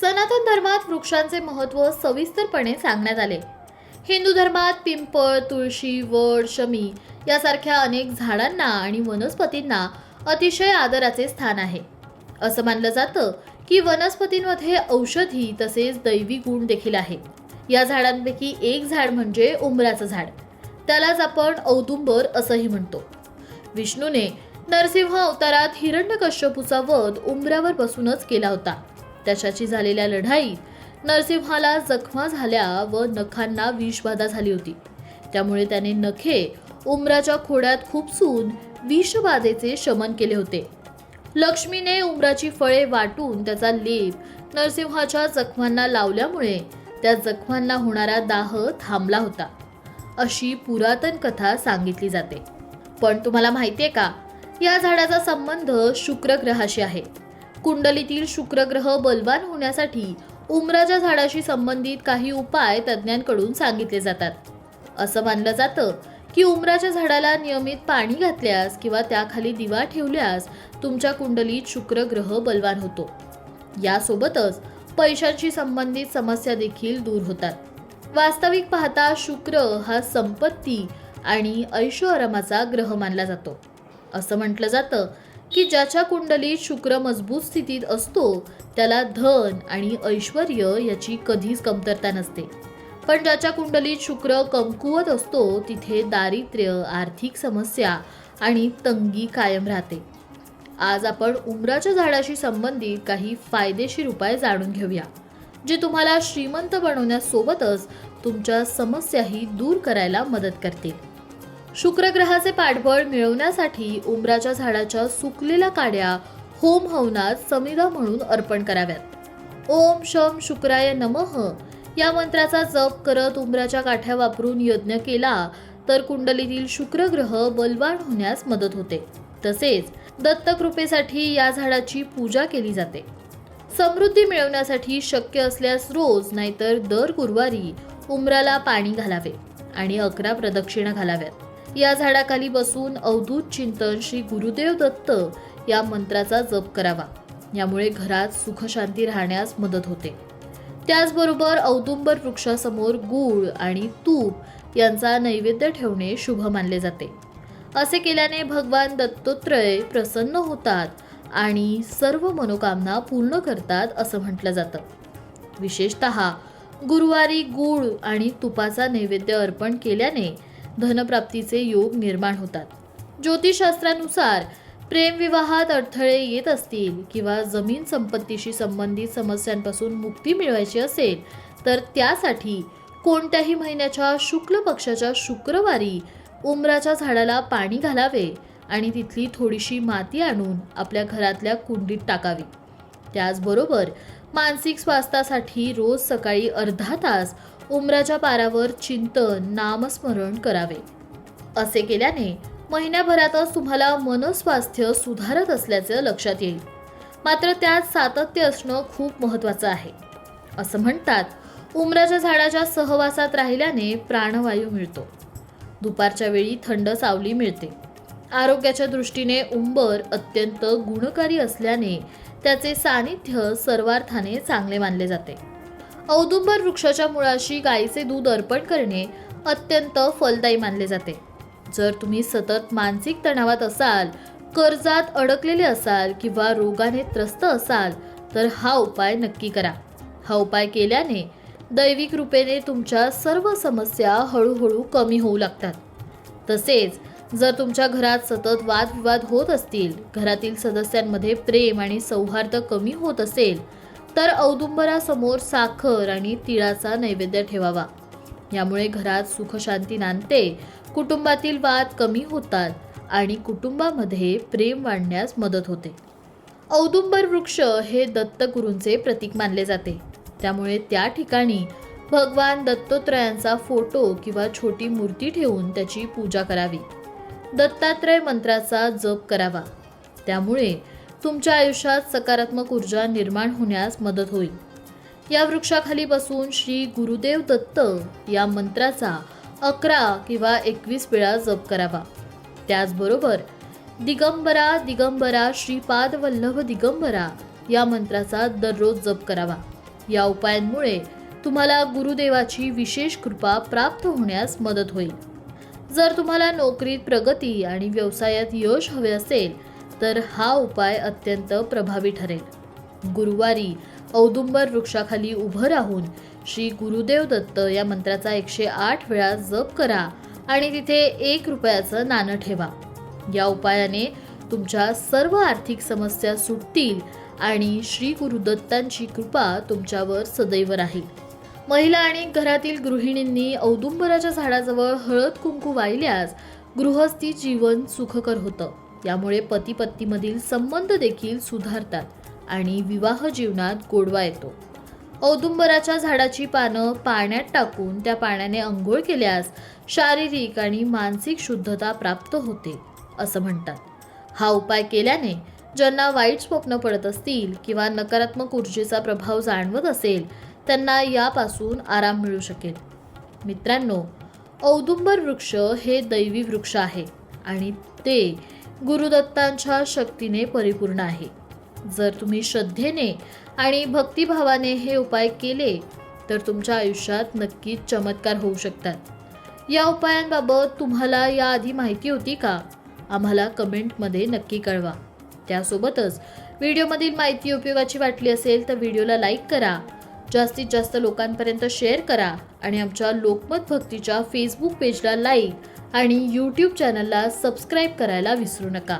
सनातन धर्मात वृक्षांचे महत्त्व सविस्तरपणे सांगण्यात आले. हिंदू धर्मात पिंपळ तुळशी वड शमी यासारख्या अनेक झाडांना आणि वनस्पतींना अतिशय आदराचे स्थान आहे. असं मानलं जातं की वनस्पतींमध्ये औषधी तसेच दैवी गुण देखील आहे या झाडांपैकी एक झाड म्हणजे उंबराचं झाड. त्यालाच आपण औदुंबर असंही म्हणतो. विष्णूने नरसिंह अवतारात हिरण्यकश्यपूचा वध उंबऱ्यावर बसूनच केला होता. त्याच्याशी झालेल्या लढाईत नरसिंहाला जखमा झाल्या व नखांना विषबाधा झाली होती. त्यामुळे त्याने नखे उमराच्या खोड्यात खुपसून विषबाधेचे शमन केले होते. लक्ष्मीने उमराची फळे वाटून त्याचा लेप नरसिंहाच्या जखमांना लावल्यामुळे त्या जखमांना होणारा दाह थांबला होता. अशी पुरातन कथा सांगितली जाते. पण तुम्हाला माहितीये का या झाडाचा संबंध शुक्र ग्रहाशी आहे. कुंडलीतील शुक्र ग्रह बलवान होण्यासाठी उमराच्या झाडाशी संबंधित काही उपाय तज्ज्ञांकडून सांगितले जातात. असं मानलं जातं की उमराच्या झाडाला नियमित पाणी घातल्यास किंवा त्याखाली दिवा ठेवल्यास तुमच्या कुंडलीत शुक्र ग्रह बलवान होतो. यासोबतच पैशांशी संबंधित समस्या देखील दूर होतात. वास्तविक पाहता शुक्र हा संपत्ती आणि ऐशोआरामाचा ग्रह मानला जातो. असं म्हटलं जातं की ज्याच्या कुंडलीत शुक्र मजबूत स्थितीत असतो त्याला धन आणि ऐश्वर याची कधीच कमतरता नसते. पण ज्याच्या कुंडलीत शुक्र कमकुवत असतो तिथे दारिद्र्य आर्थिक समस्या आणि तंगी कायम राहते. आज आपण उमराच्या झाडाशी संबंधित काही फायदेशीर उपाय जाणून घेऊया जे तुम्हाला श्रीमंत बनवण्यासोबतच तुमच्या समस्याही दूर करायला मदत करतील. शुक्रग्रहाचे पाठबळ मिळवण्यासाठी उमराच्या झाडाच्या सुकलेल्या काड्या होम हवनात समिधा म्हणून अर्पण कराव्यात. ओम शम शुक्राय नमः. या मंत्राचा जप करत उमराच्या काठ्या वापरून यज्ञ केला तर कुंडलीतील शुक्रग्रह बलवान होण्यास मदत होते. तसेच दत्तकृपेसाठी या झाडाची पूजा केली जाते. समृद्धी मिळवण्यासाठी शक्य असल्यास रोज नाहीतर दर गुरुवारी उमराला पाणी घालावे आणि अकरा प्रदक्षिणा घालाव्यात. या झाडाखाली बसून अवधूत चिंतन श्री गुरुदेव दत्त या मंत्राचा जप करावा. यामुळे घरात सुखशांती राहण्यास मदत होते. त्याचबरोबर औदुंबर वृक्षासमोर गूळ आणि तूप यांचा नैवेद्य ठेवणे शुभ मानले जाते. असे केल्याने भगवान दत्तोत्रय प्रसन्न होतात आणि सर्व मनोकामना पूर्ण करतात असं म्हटलं जातं. विशेषत गुरुवारी गूळ आणि तुपाचा नैवेद्य अर्पण केल्याने धनप्राप्तीचे योग निर्माण होतात. ज्योतिषशास्त्रानुसार प्रेमविवाहात अडथळे येत असतील किंवा जमीन संपत्तीशी संबंधित समस्यांपासून मुक्ती मिळवायची असेल तर त्यासाठी कोणत्याही महिन्याच्या शुक्ल पक्षाच्या शुक्रवारी उमराच्या झाडाला पाणी घालावे आणि तिथली थोडीशी माती आणून आपल्या घरातल्या कुंडीत टाकावी. त्याचबरोबर मानसिक स्वास्थ्यासाठी रोज सकाळी अर्धा तास उमराच्या पारावर चिंतन नामस्मरण करावे. असे केल्याने महिन्याभरातच तुम्हाला मनस्वास्थ्य सुधारत असल्याचं लक्षात येईल. मात्र त्यात सातत्य असणं खूप महत्त्वाचं आहे. असं म्हणतात उमराच्या झाडाच्या सहवासात राहिल्याने प्राणवायू मिळतो. दुपारच्या वेळी थंड सावली मिळते. आरोग्याच्या दृष्टीने उंबर अत्यंत गुणकारी असल्याने त्याचे सानिध्य सर्वार्थाने चांगले मानले जाते. औदुंबर वृक्षाच्या मुळाशी गायीचे दूध अर्पण करणे अत्यंत फलदायी मानले जाते. जर तुम्ही सतत मानसिक तणावात असाल कर्जात अडकलेले असाल किंवा रोगाने त्रस्त असाल तर हा उपाय नक्की करा. हा उपाय केल्याने दैविक रूपेने तुमच्या सर्व समस्या हळूहळू कमी होऊ लागतात. तसेच जर तुमच्या घरात सतत वादविवाद होत असतील घरातील सदस्यांमध्ये प्रेम आणि सौहार्द कमी होत असेल तर औदुंबरासमोर साखर आणि तिळाचा नैवेद्य ठेवावा. यामुळे घरात सुखशांती नांदते कुटुंबातील वाद कमी होतात आणि कुटुंबामध्ये प्रेम वाढण्यास मदत होते. औदुंबर वृक्ष हे दत्तगुरूंचे प्रतीक मानले जाते. त्यामुळे त्या ठिकाणी भगवान दत्तोत्रयांचा फोटो किंवा छोटी मूर्ती ठेवून त्याची पूजा करावी. दत्तात्रय मंत्राचा जप करावा. त्यामुळे तुमच्या आयुष्यात सकारात्मक ऊर्जा निर्माण होण्यास मदत होईल. या वृक्षाखाली बसून श्री गुरुदेव दत्त या मंत्राचा अकरा किंवा एकवीस वेळा जप करावा. त्याचबरोबर दिगंबरा दिगंबरा श्रीपाद वल्लभ दिगंबरा या मंत्राचा दररोज जप करावा. या उपायांमुळे तुम्हाला गुरुदेवाची विशेष कृपा प्राप्त होण्यास मदत होईल. जर तुम्हाला नोकरीत प्रगती आणि व्यवसायात यश हवे असेल तर हा उपाय अत्यंत प्रभावी ठरेल. गुरुवारी औदुंबर वृक्षाखाली उभं राहून श्री गुरुदेव दत्त या मंत्राचा एकशे आठ वेळा जप करा आणि तिथे एक रुपयाचं नाणं ठेवा. या उपायाने तुमच्या सर्व आर्थिक समस्या सुटतील आणि श्री गुरुदत्तांची कृपा तुमच्यावर सदैव राहील. महिला आणि घरातील गृहिणींनी औदुंबराच्या झाडाजवळ हळद कुंकू वाहिल्यास गृहस्थी जीवन सुखकर होतं. यामुळे पती पत्नीमधील संबंध देखील सुधारतात आणि विवाह जीवनात गोडवा येतो. औदुंबराच्या झाडाची पानं पाण्यात टाकून त्या पाण्याने अंघोळ केल्यास शारीरिक आणि मानसिक शुद्धता प्राप्त होते असं म्हणतात. हा उपाय केल्याने ज्यांना वाईट स्वप्न पडत असतील किंवा नकारात्मक ऊर्जेचा प्रभाव जाणवत असेल त्यांना यापासून आराम मिळू शकेल. मित्रांनो औदुंबर वृक्ष हे दैवी वृक्ष आहे आणि ते गुरुदत्तांच्या शक्तीने परिपूर्ण आहे. जर तुम्ही श्रद्धेने आणि भक्तिभावाने हे उपाय केले तर तुमच्या आयुष्यात नक्कीच चमत्कार होऊ शकतात. या उपायांबाबत तुम्हाला याआधी माहिती होती का? आम्हाला कमेंटमध्ये नक्की कळवा. त्यासोबतच व्हिडिओमधील माहिती उपयोगाची वाटली असेल तर व्हिडिओला लाईक करा. जास्तीत जास्त लोकांपर्यंत शेअर करा आणि आमच्या लोकमत भक्तीच्या फेसबुक पेजला लाईक आणि यूट्यूब चॅनलला सबस्क्राईब करायला विसरू नका.